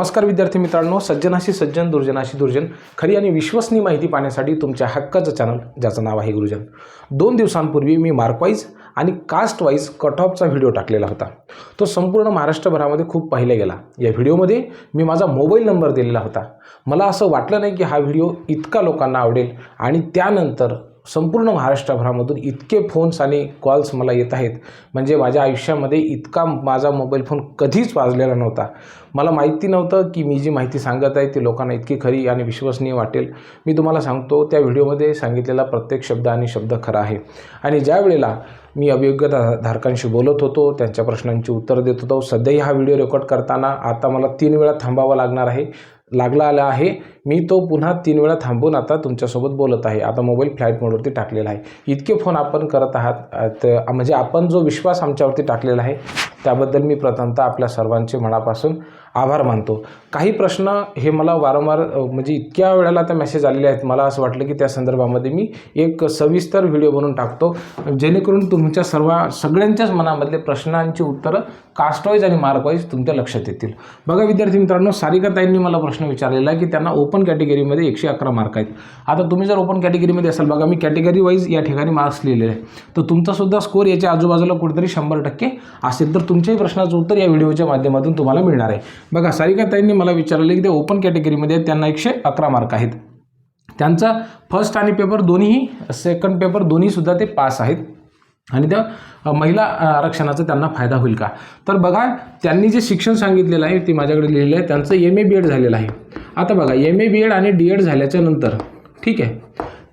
नमस्कार विद्यार्थी मित्रांनो सज्जनाशी सज्जन दुर्जनाशी दुर्जन. खरी आणि विश्वसनीय माहिती पाहण्यासाठी तुमच्या हक्काचं चॅनल ज्याचं नाव आहे गुरुजन. दोन दिवसांपूर्वी मी मार्कवाईज आणि कास्ट वाईज कट ऑफचा व्हिडिओ टाकलेला होता. तो संपूर्ण महाराष्ट्रभरामध्ये खूप पाहिला गेला. या व्हिडिओमध्ये मी माझा मोबाईल नंबर दिलेला होता. मला असं वाटलं नाही की हा व्हिडिओ इतका लोकांना आवडेल आणि त्यानंतर संपूर्ण महाराष्ट्रभरामधून इतके फोन्स आणि कॉल्स मला येत आहेत. म्हणजे माझ्या आयुष्यामध्ये इतका माझा मोबाईल फोन कधीच वाजलेला नव्हता. मला माहिती नव्हतं की मी जी माहिती सांगत आहे ती लोकांना इतकी खरी आणि विश्वसनीय वाटेल. मी तुम्हाला सांगतो त्या व्हिडिओमध्ये सांगितलेला प्रत्येक शब्द आणि शब्द खरा आहे. आणि ज्या वेळेला मी अभियोग्यता धारकांशी बोलत होतो त्यांच्या प्रश्नांची उत्तर देत होतो. सध्याही हा व्हिडिओ रेकॉर्ड करताना आता मला तीन वेळा थांबावा लागणार आहे लागला आला आहे. मी तो पुन्हा तीन वेळा थांबून आता तुमच्यासोबत बोलत आहे. आता मोबाईल फ्लाईट मोडवरती टाकलेला आहे. इतके फोन आपण करत आहात तर म्हणजे आपण जो विश्वास आमच्यावरती टाकलेला आहे त्याबद्दल मी प्रथमतः आपल्या सर्वांचे मनापासून आभार मानतो. काही प्रश्न हे मला वारंवार म्हणजे इतक्या वेळेला त्या मेसेज आलेले आहेत. मला असं वाटलं की त्या संदर्भामध्ये मी एक सविस्तर व्हिडिओ बनवून टाकतो. जेणेकरून तुमच्या सर्व सगळ्यांच्याच मनामधले प्रश्नांची उत्तरं कास्टवाईज आणि मार्कवाईज तुमच्या लक्षात येतील. बघा विद्यार्थी मित्रांनो सारिकाताईंनी मला प्रश्न विचारलेला आहे की त्यांना ओपन कॅटेगरीमध्ये एकशे अकरा मार्क आहेत. आता तुम्ही जर ओपन कॅटेगरीमध्ये असाल बघा मी कॅटेगरी वाईज या ठिकाणी मार्क्स लिहिलेले आहे तर तुमचासुद्धा स्कोर याच्या आजूबाजूला कुठेतरी शंभर टक्के असेल तर तुमच्याही प्रश्नाचं उत्तर या व्हिडिओच्या माध्यमातून तुम्हाला मिळणार आहे. बघा सारिकाताईंनी मला विचारले की ते ओपन कॅटेगरीमध्ये आहेत, त्यांना एकशे अकरा मार्क आहेत. त्यांचा फर्स्ट आणि पेपर दोन्हीही सेकंड पेपर दोन्हीसुद्धा ते पास आहेत. आणि त्या महिला आरक्षणाचा त्यांना फायदा होईल का? तर बघा त्यांनी जे शिक्षण सांगितलेलं आहे ते माझ्याकडे लिहिलेलं आहे त्यांचं एम ए बी एड झालेलं आहे. आता बघा एम ए बी एड आणि डी एड झाल्याच्यानंतर ठीक आहे?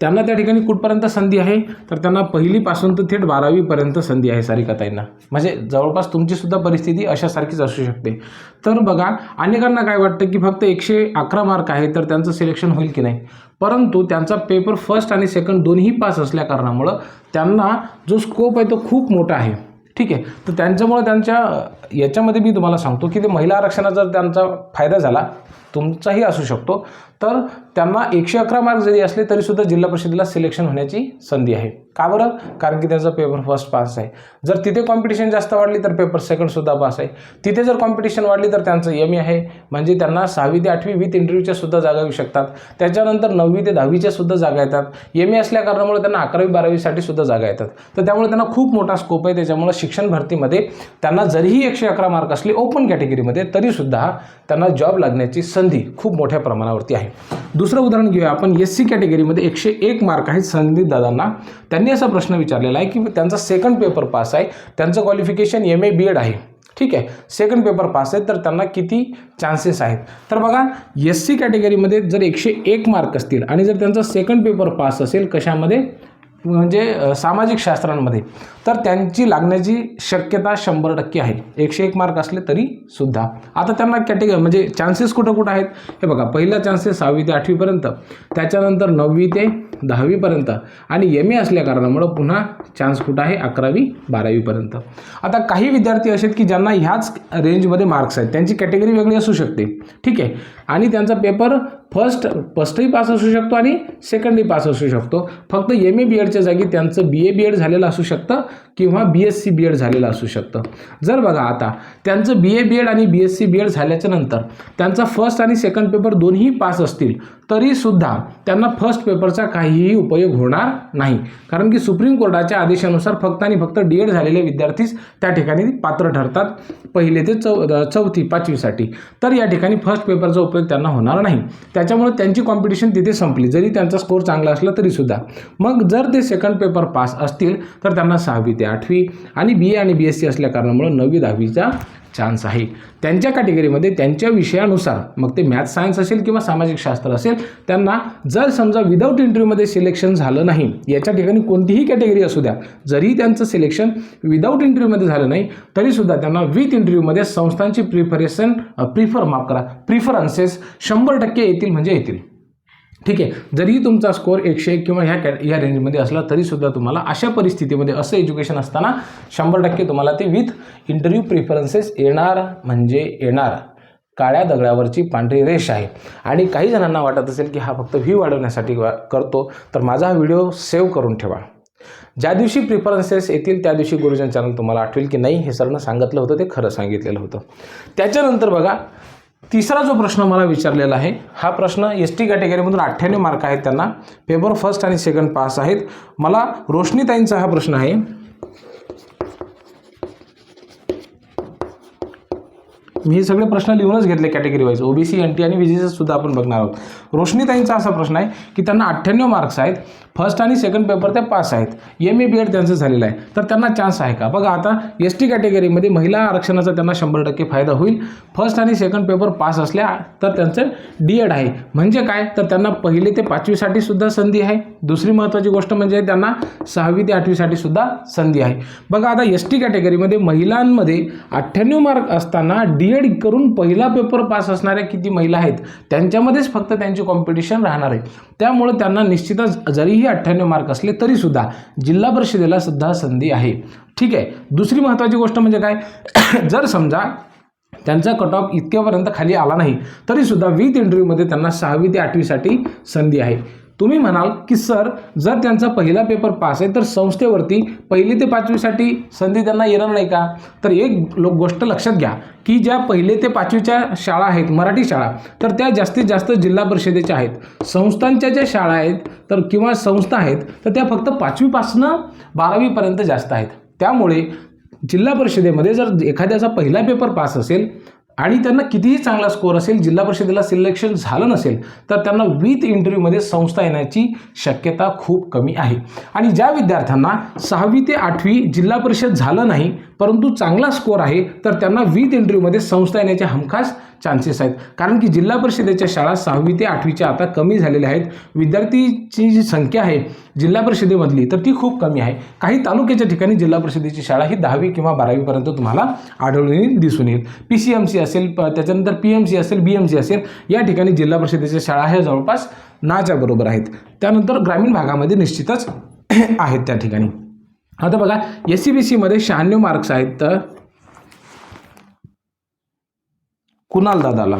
त्यांना त्या ठिकाणी कुठपर्यंत संधी आहे? तर त्यांना पहिलीपासून तर थेट बारावीपर्यंत संधी आहे सारिकाताईंना. म्हणजे जवळपास तुमचीसुद्धा परिस्थिती अशासारखीच असू शकते. तर बघा अनेकांना काय वाटतं की फक्त एकशे अकरा मार्क आहे तर त्यांचं सिलेक्शन होईल की नाही? परंतु त्यांचा पेपर फर्स्ट आणि सेकंड दोन्ही पास असल्या कारणामुळं त्यांना जो स्कोप आहे तो खूप मोठा आहे. ठीक आहे. तर त्यांच्यामुळे त्यांच्या याच्यामध्ये मी तुम्हाला सांगतो की ते महिला आरक्षणाचा जर त्यांचा फायदा झाला तुमचाही असू शकतो. तर त्यांना एकशे अकरा मार्क जरी असले तरीसुद्धा जिल्हा परिषदेला सिलेक्शन होण्याची संधी आहे. का बरं? कारण की त्याचा पेपर फर्स्ट पास आहे. जर तिथे कॉम्पिटिशन जास्त वाढली तर पेपर सेकंडसुद्धा पास आहे. तिथे जर कॉम्पिटिशन वाढली तर त्यांचं एम ए आहे. म्हणजे त्यांना सहावी ते आठवी विथ इंटरव्ह्यूच्या सुद्धा जागा येऊ शकतात. त्याच्यानंतर नववी ते दहावीच्या सुद्धा जागा येतात. एम ए असल्या कारणामुळे त्यांना अकरावी बारावीसाठी सुद्धा जागा येतात. तर त्यामुळे त्यांना खूप मोठा स्कोप आहे. त्याच्यामुळे शिक्षण भरतीमध्ये त्यांना जरीही एकशे अकरा मार्क असले ओपन कॅटेगरीमध्ये तरीसुद्धा त्यांना जॉब लागण्याची संधी खूप मोठ्या प्रमाणावरती आहे. दुसरं उदाहरण घेऊया. आपण एस सी कॅटेगरीमध्ये एकशे एक मार्क आहेत संदीप दादांना. त्यांनी त्यांनी असा प्रश्न विचारलेला आहे की त्यांचा सेकंड पेपर पास आहे त्यांचं qualification M A B Ed आहे. ठीक आहे? सेकंड पेपर पास आहे तर त्यांना किती चान्सेस आहेत? तर बघा एस सी कॅटेगरीमध्ये जर एकशे एक मार्क असतील आणि जर त्यांचा सेकंड पेपर पास असेल कशामध्ये? म्हणजे सामाजिक शास्त्रांमध्ये. तर त्यांची लागण्याची शक्यता शंभर टक्के आहे. एकशे एक मार्क असले तरी सुद्धा. आता त्यांना कॅटेगरी म्हणजे चान्सेस कुठं कुठं आहेत? हे बघा पहिला चान्सेस सहावी ते आठवीपर्यंत. त्याच्यानंतर नववी ते दहावीपर्यंत. आणि एम ए असल्या कारणामुळं पुन्हा चान्स कुठं आहे? अकरावी बारावीपर्यंत. आता काही विद्यार्थी असे आहेत की ज्यांना ह्याच रेंजमध्ये मार्क्स आहेत. त्यांची कॅटेगरी वेगळी असू शकते. ठीक आहे? आणि त्यांचा पेपर फर्स्ट फर्स्टही पास असू शकतो आणि सेकंडही पास असू शकतो. फक्त एम ए बी एडच्या जागी त्यांचं बी ए बी एड झालेलं असू शकतं किंवा B S C B Ed झालेलं असू शकतं. जर बघा आता त्यांचं बी ए बी एड आणि B S C B Ed झाल्याच्यानंतर त्यांचा फर्स्ट आणि सेकंड पेपर दोन्ही पास असतील. तरीसुद्धा त्यांना फर्स्ट पेपरचा काहीही उपयोग होणार नाही. कारण की सुप्रीम कोर्टाच्या आदेशानुसार फक्त आणि फक्त डी एड झालेले विद्यार्थीच त्या ठिकाणी पात्र ठरतात. पहिले ते चौ चौथी पाचवीसाठी. तर या ठिकाणी फर्स्ट पेपरचा उपयोग त्यांना होणार नाही. त्याच्यामुळे त्यांची कॉम्पिटिशन तिथे संपली. जरी त्यांचा स्कोर चांगला असला तरीसुद्धा. मग जर ते सेकंड पेपर पास असतील तर त्यांना सहावी ते आठवी आणि बी ए आणि बी एस सी असल्या कारणामुळे नववी दहावीचा चान्स आहे. त्यांच्या कॅटेगरीमध्ये त्यांच्या विषयानुसार मग ते मॅथ सायन्स असेल किंवा सामाजिक शास्त्र असेल त्यांना जर समजा विदाऊट इंटरव्ह्यूमध्ये सिलेक्शन झालं नाही याच्या ठिकाणी कोणतीही कॅटेगरी असू द्या जरी त्यांचं सिलेक्शन विदाऊट इंटरव्ह्यूमध्ये झालं नाही तरीसुद्धा त्यांना विथ इंटरव्ह्यूमध्ये संस्थांची प्रिफरेशन प्रिफर माफ करा. प्रिफरन्सेस शंभर टक्के येतील म्हणजे येतील. ठीक आहे. जरी तुमचा स्कोअर एकशे एक किंवा ह्या कॅ ह्या रेंजमध्ये असला तरीसुद्धा तुम्हाला अशा परिस्थितीमध्ये असं एज्युकेशन असताना शंभर टक्के तुम्हाला ते विथ इंटरव्ह्यू प्रिफरन्सेस येणार म्हणजे येणार. काळ्या दगडावरची पांढरी रेष आहे. आणि काही जणांना वाटत असेल की हा फक्त व्ह्यू वाढवण्यासाठी करतो तर माझा हा व्हिडिओ सेव्ह करून ठेवा. ज्या दिवशी प्रिफरन्सेस येतील त्या दिवशी गुरुजन चॅनल तुम्हाला आठवेल की नाही हे सरनं सांगितलं होतं ते खरं सांगितलेलं होतं. त्याच्यानंतर बघा तिसरा जो प्रश्न मला विचारलेला आहे हा प्रश्न एस टी कॅटेगरीमधून अठ्ठ्याण्णव मार्क आहेत त्यांना. पेपर फर्स्ट आणि सेकंड पास आहेत. मला रोशनीताईंचा हा प्रश्न आहे. मी हे सगळे प्रश्न लिहूनच घेतले category wise OBC N T आणि विजेचं सुद्धा आपण बघणार आहोत. रोशनीताईंचा असा प्रश्न आहे की त्यांना अठ्ठ्याण्णव मार्क्स आहेत. फर्स्ट आणि सेकंड पेपर ते पास आहेत. एम ए बी एड त्यांचं झालेलं आहे. तर त्यांना चान्स आहे का? बघा आता एस टी कॅटेगरीमध्ये महिला आरक्षणाचा त्यांना शंभर टक्के फायदा होईल. फर्स्ट आणि सेकंड पेपर पास असल्या तर त्यांचं डी एड आहे. म्हणजे काय? तर त्यांना पहिली ते पाचवीसाठी सुद्धा संधी आहे. दुसरी महत्त्वाची गोष्ट म्हणजे त्यांना सहावी ते आठवीसाठी सुद्धा संधी आहे. बघा आता एस टी कॅटेगरीमध्ये महिलांमध्ये अठ्ठ्याण्णव मार्क असताना डी एड करून पहिला पेपर पास असणाऱ्या किती महिला आहेत? त्यांच्यामध्येच फक्त त्यांची कॉम्पिटिशन राहणार आहे. त्यामुळे त्यांना निश्चितच जरीही अठ्ठ्याण्णव मार्क असले तरीसुद्धा जिल्हा परिषदेला सुद्धा संधी आहे. ठीक आहे. दुसरी महत्त्वाची गोष्ट म्हणजे काय? जर समजा त्यांचा कट ऑफ इतक्यापर्यंत खाली आला नाही तरीसुद्धा विथ इंटरव्ह्यूमध्ये त्यांना सहावी ते आठवीसाठी संधी आहे. तुम्ही म्हणाल की सर जर त्यांचा पहिला पेपर पास आहे तर संस्थेवरती पहिली ते पाचवीसाठी संधी त्यांना येणार नाही का? तर एक लो गोष्ट लक्षात घ्या की ज्या पहिले ते पाचवीच्या शाळा आहेत मराठी शाळा तर त्या जास्तीत जास्त जिल्हा परिषदेच्या आहेत. संस्थांच्या ज्या शाळा आहेत तर किंवा संस्था आहेत तर त्या फक्त पाचवीपासनं बारावीपर्यंत जास्त आहेत. त्यामुळे जिल्हा परिषदेमध्ये जर एखाद्याचा पहिला पेपर पास असेल आणि त्यांना कितीही चांगला स्कोअर असेल जिल्हा परिषदेला सिलेक्शन झालं नसेल तर त्यांना विथ इंटरव्ह्यूमध्ये संस्था येण्याची शक्यता खूप कमी आहे. आणि ज्या विद्यार्थ्यांना सहावी ते आठवी जिल्हा परिषद झालं नाही परंतु चांगला स्कोअर आहे तर त्यांना विथ इंटरव्ह्यूमध्ये संस्था येण्याचे हमखास चान्सेस आहेत. कारण की जिल्हा परिषदेच्या शाळा सहावी ते आठवीच्या आता कमी झालेल्या आहेत. विद्यार्थीची जी संख्या आहे जिल्हा परिषदेमधली तर ती खूप कमी आहे. काही तालुक्याच्या ठिकाणी जिल्हा परिषदेची शाळा ही दहावी किंवा बारावीपर्यंत तुम्हाला आढळून दिसून येईल. पी सी एम सी असेल प- त्याच्यानंतर पी एम सी असेल बी एम सी असेल या ठिकाणी जिल्हा परिषदेच्या शाळा ह्या जवळपास नाच्या बरोबर आहेत. त्यानंतर ग्रामीण भागामध्ये निश्चितच आहेत त्या ठिकाणी. आता बघा एस सी बी सीमध्ये शहाण्णव मार्क्स आहेत तर कुणाल दादाला?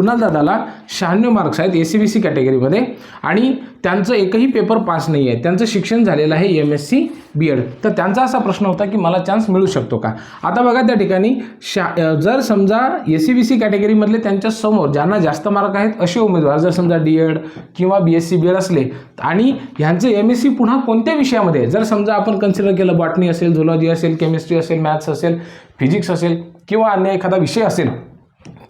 कुणाल दादाला शहाण्णव मार्क्स आहेत एस सी बी सी कॅटेगरीमध्ये आणि त्यांचं एकही पेपर पास नाही आहे. त्यांचं शिक्षण झालेलं आहे M S C B Ed तर त्यांचा असा प्रश्न होता की मला चान्स मिळू शकतो का? आता बघा त्या ठिकाणी शा जर समजा एस सी बी सी कॅटेगरीमधले त्यांच्यासमोर ज्यांना जास्त मार्क आहेत असे उमेदवार जर समजा डी एड किंवा B S C B Ed असले आणि ह्यांचे एम एस सी पुन्हा कोणत्या विषयामध्ये? जर समजा आपण कन्सिडर केलं बॉटनी असेल झुलॉजी असेल केमिस्ट्री असेल मॅथ्स असेल फिजिक्स असेल किंवा अन्य एखादा विषय असेल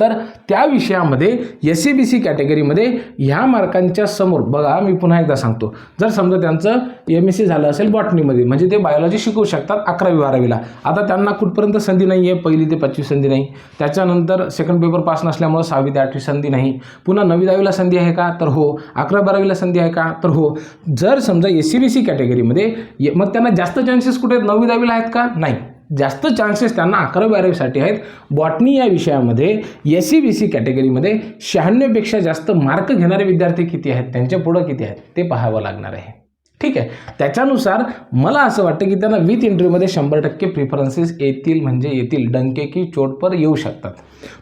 तर त्या विषयामध्ये एस सी बी सी कॅटेगरीमध्ये ह्या मार्कांच्या समोर बघा मी पुन्हा एकदा सांगतो. जर समजा त्यांचं एम एस सी झालं असेल बॉटनीमध्ये म्हणजे ते बायोलॉजी शिकवू शकतात अकरावी बारावीला. आता त्यांना कुठपर्यंत संधी नाही आहे पहिली ते पाचवी संधी नाही. त्याच्यानंतर सेकंड पेपर पास नसल्यामुळं सहावी ते आठवी संधी नाही. पुन्हा नवी दहावीला संधी आहे का? तर हो. अकरा बारावीला संधी आहे का? तर हो. जर समजा एस सी बी सी कॅटेगरीमध्ये ये- मग त्यांना जास्त चान्सेस कुठे आहेत? नववी दहावीला आहेत का? नाही. जास्त चान्सेस त्यांना अकरावी बारावीसाठी आहेत. बॉटनी या विषयामध्ये एस सी बी सी कॅटेगरीमध्ये शहाण्णवपेक्षा जास्त मार्क घेणारे विद्यार्थी किती आहेत? त्यांच्या पुढं किती आहेत? ते पाहावं लागणार आहे. ठीक आहे. त्याच्यानुसार मला असं वाटतं की त्यांना विथ इंटरव्ह्यूमध्ये शंभर टक्के प्रिफरन्सेस येतील म्हणजे येतील. डंके की चोटपर येऊ शकतात.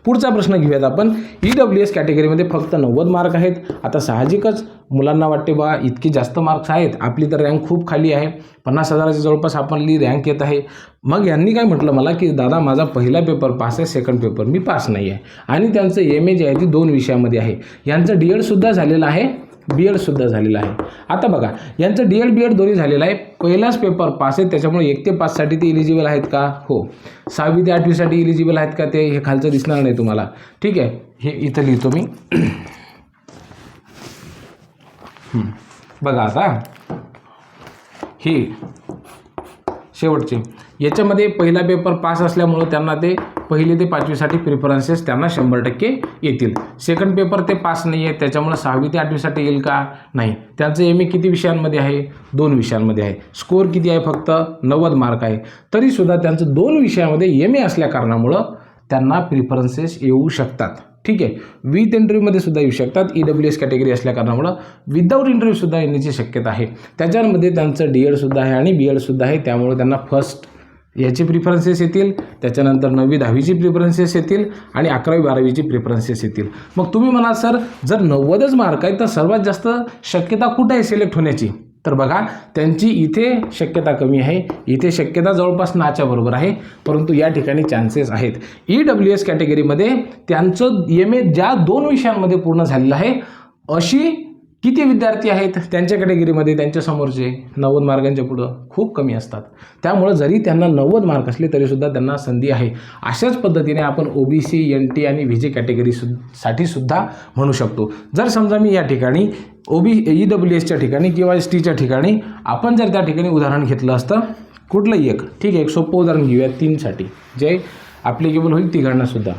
पुढचा प्रश्न घेऊयात आपण. ई डब्ल्यू एस कॅटेगरीमध्ये फक्त नव्वद मार्क आहेत. आता साहजिकच मुलांना वाटते बा इतकी जास्त मार्क्स आहेत. आपली तर रँक खूप खाली आहे. पन्नास हजाराच्या जवळपास आपली रँक येत आहे. मग यांनी काय म्हटलं? मला की दादा माझा पहिला पेपर पास आहे. सेकंड पेपर मी पास नाही आहे आणि त्यांचं एम ए जे आहे ती दोन विषयामध्ये आहे. यांचं डी एडसुद्धा झालेलं आहे. बी एडसुद्धा झालेलं आहे. आता बघा यांचं डी एड बी एड दोन्ही झालेलं आहे. पहिलाच पेपर पास आहे त्याच्यामुळे एक ते पाचसाठी ते इलिजिबल आहेत का? हो. सहावी ते आठवीसाठी इलिजिबल आहेत का ते हे खालचं दिसणार नाही तुम्हाला. ठीक आहे. हे इथं लिहितो मी. बघा आता. ही शेवटचे. याच्यामध्ये पहिला पेपर पास असल्यामुळं त्यांना ते पहिले ते पाचवीसाठी प्रिफरन्सेस त्यांना शंभर टक्के येतील. सेकंड पेपर ते पास नाही आहे त्याच्यामुळं सहावी ते आठवीसाठी येईल का? नाही. त्यांचं एम ए किती विषयांमध्ये आहे? दोन विषयांमध्ये आहे. स्कोअर किती आहे फक्त? नव्वद मार्क आहे. तरीसुद्धा त्यांचं दोन विषयामध्ये एम ए असल्या कारणामुळं त्यांना प्रिफरन्सेस येऊ शकतात. ठीक आहे? विथ इंटरव्ह्यूमध्ये सुद्धा येऊ शकतात. ई डब्ल्यू एस कॅटेगरी असल्या कारणामुळं. विदाऊट इंटरव्ह्यूसुद्धा येण्याची शक्यता आहे. त्याच्यामध्ये त्यांचं डी एडसुद्धा आहे आणि बी एडसुद्धा आहे. त्यामुळे त्यांना फर्स्ट याचे प्रिफरन्सेस येतील त्याच्यानंतर नववी दहावीची प्रिफरन्सेस येतील आणि अकरावी बारावीची प्रिफरन्सेस येतील. मग तुम्ही म्हणाल सर जर नव्वदच मार्क आहे तर सर्वात जास्त शक्यता कुठं आहे सिलेक्ट होण्याची? तर बघा त्यांची इथे शक्यता कमी आहे. इथे शक्यता जवळपास नाच्या बरोबर आहे परंतु या ठिकाणी चान्सेस आहेत. ई डब्ल्यू एस कॅटेगरीमध्ये त्यांचं एम ए ज्या दोन विषयांमध्ये पूर्ण झालेलं आहे अशी किती विद्यार्थी आहेत त्यांच्या कॅटेगरीमध्ये त्यांच्यासमोरचे नव्वद मार्कांच्या पुढं खूप कमी असतात. त्यामुळं जरी त्यांना नव्वद मार्क असले तरीसुद्धा त्यांना संधी आहे. अशाच पद्धतीने आपण O B C N T आणि व्ही जे कॅटेगरी सु साठी सुद्धा म्हणू शकतो. जर समजा मी या ठिकाणी ओ बी ई डब्ल्यू एसच्या ठिकाणी किंवा एस टीच्या ठिकाणी आपण जर त्या ठिकाणी उदाहरण घेतलं असतं कुठलंही एक ठीक आहे एक सोपं उदाहरण घेऊया तीनसाठी. जे ॲप्लिकेबल होईल तिघांनासुद्धा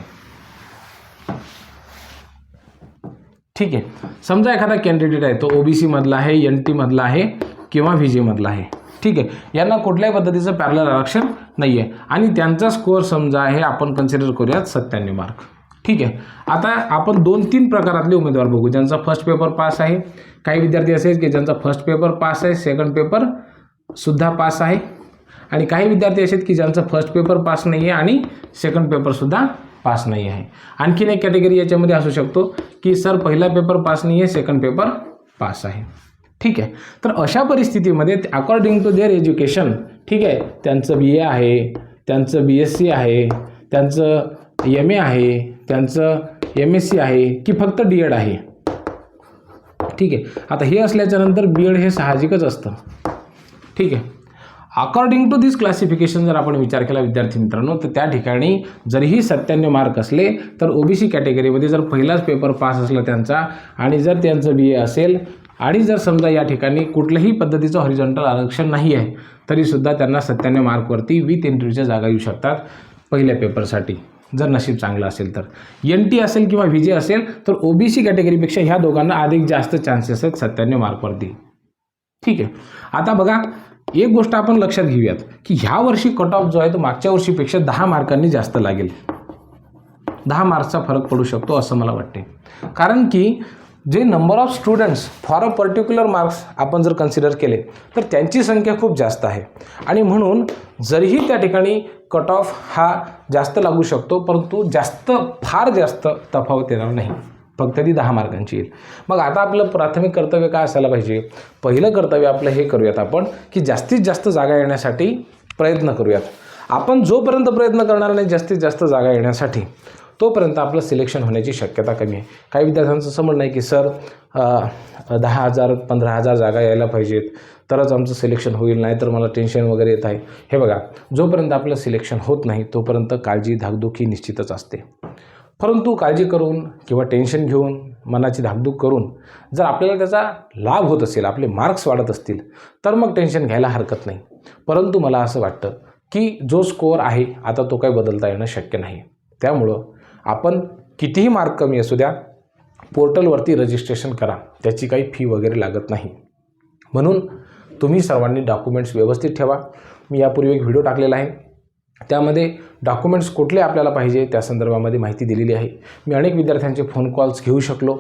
ठीक आहे. समजा एखादा कॅन्डिडेट आहे तो ओ बी सीमधला आहे एन टीमधला आहे किंवा व्ही जीमधला आहे. ठीक आहे. यांना कुठल्याही पद्धतीचं पॅरलर आरक्षण नाही आहे आणि त्यांचा स्कोअर समजा आहे आपण कन्सिडर करूयात सत्त्याण्णव मार्क ठीक आहे. आता आपण दोन तीन प्रकारातले उमेदवार बघू. ज्यांचा फर्स्ट पेपर पास आहे काही विद्यार्थी असे आहेत की ज्यांचा फर्स्ट पेपर पास आहे सेकंड पेपर सुद्धा पास आहे. आणि काही विद्यार्थी असे आहेत की ज्यांचा फर्स्ट पेपर पास नाही आहे आणि सेकंड पेपरसुद्धा पास नाही आहे. आणखीन एक कॅटेगरी याच्यामध्ये असू शकतो की सर पहिला पेपर पास नाही आहे सेकंड पेपर पास आहे. ठीक आहे. तर अशा परिस्थितीमध्ये अकॉर्डिंग टू देअर एज्युकेशन ठीक आहे त्यांचं बी ए आहे त्यांचं बी एस सी आहे त्यांचं एम ए आहे त्यांचं एम एस सी आहे की फक्त डी एड आहे. ठीक आहे. आता हे असल्याच्यानंतर बी एड हे साहजिकच असतं. ठीक आहे. अकॉर्डिंग टू दिस क्लासिफिकेशन जर आपण विचार केला विद्यार्थी मित्रांनो तर त्या ठिकाणी जरीही सत्त्याण्णव मार्क असले तर ओबीसी कॅटेगरीमध्ये जर पहिलाच पेपर पास असला त्यांचा आणि जर त्यांचं बी ए असेल आणि जर समजा या ठिकाणी कुठल्याही पद्धतीचं हॉरिझॉन्टल आरक्षण नाही आहे तरीसुद्धा त्यांना सत्त्याण्णव मार्कवरती विथ एंट्रीच्या जागा येऊ शकतात पहिल्या पेपरसाठी जर नशीब चांगलं असेल तर. एन टी असेल किंवा व्ही जे असेल तर ओबीसी कॅटेगरीपेक्षा ह्या दोघांना अधिक जास्त चान्सेस आहेत सत्त्याण्णव मार्कवरती ठीक आहे. आता बघा एक गोष्ट आपण लक्षात घेऊयात की ह्या वर्षी कट ऑफ जो आहे तो मागच्या वर्षीपेक्षा दहा मार्कांनी जास्त लागेल. दहा मार्क्सचा फरक पडू शकतो असं मला वाटते कारण की जे number of students for a particular marks आपण जर कन्सिडर केले तर त्यांची संख्या खूप जास्त आहे. आणि म्हणून जरीही त्या ठिकाणी कट ऑफ हा जास्त लागू शकतो परंतु जास्त फार जास्त तफावत येणार नाही. फक्त ती दहा मार्कांची येईल. मग आता आपलं प्राथमिक कर्तव्य काय असायला पाहिजे? पहिलं कर्तव्य आपलं हे करूयात आपण की जास्तीत जास्त जागा येण्यासाठी प्रयत्न करूयात. आपण जोपर्यंत प्रयत्न करणार नाही जास्तीत जास्त जागा येण्यासाठी तोपर्यंत आपलं सिलेक्शन होण्याची शक्यता कमी आहे. काही विद्यार्थ्यांचं असं म्हणणं आहे की सर दहा हजार पंधरा हजार जागा यायला पाहिजेत तरच आमचं सिलेक्शन होईल नाही तर मला टेन्शन वगैरे येत आहे. हे बघा जोपर्यंत आपलं सिलेक्शन होत नाही तोपर्यंत काळजी धाकधुकी निश्चितच असते. परंतु काळजी करून किंवा टेन्शन घेऊन मनाची धाकधूक करून जर आपल्याला त्याचा लाभ होत असेल आपले मार्क्स वाढत असतील तर मग टेन्शन घ्यायला हरकत नाही. परंतु मला असं वाटतं की जो स्कोअर आहे आता तो काही बदलता येणं शक्य नाही. त्यामुळं आपण कितीही मार्क कमी असू द्या पोर्टलवरती रजिस्ट्रेशन करा. त्याची काही फी वगैरे लागत नाही. म्हणून तुम्ही सर्वांनी डॉक्युमेंट्स व्यवस्थित ठेवा. मी यापूर्वी एक व्हिडिओ टाकलेला आहे. त्यामध्ये डॉक्युमेंट्स कुठले आपल्याला पाहिजे त्या संदर्भामध्ये माहिती दिलेली आहे. मी अनेक विद्यार्थ्यांचे फोन कॉल्स घेऊ शकलो.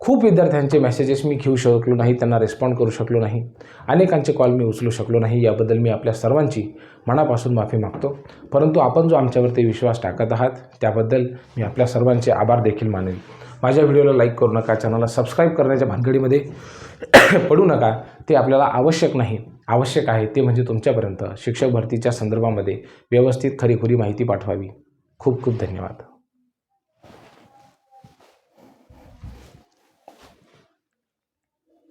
खूप विद्यार्थ्यांचे मेसेजेस मी घेऊ शकलो नाही त्यांना रिस्पॉन्ड करू शकलो नाही. अनेकांचे कॉल मी उचलू शकलो नाही याबद्दल मी आपल्या सर्वांची मनापासून माफी मागतो. परंतु आपण जो आमच्यावरती विश्वास टाकत आहात त्याबद्दल मी आपल्या सर्वांचे आभार देखील मानेल माझ्या व्हिडिओला लाईक करू नका चॅनलला सबस्क्राईब करण्याच्या भानगडीमध्ये पडू नका ते आपल्याला आवश्यक नाही. आवश्यक आहे ते म्हणजे तुमच्यापर्यंत. शिक्षक भरतीच्या संदर्भामध्ये व्यवस्थित खरीखुरी माहिती पाठवावी. खूप खूप धन्यवाद.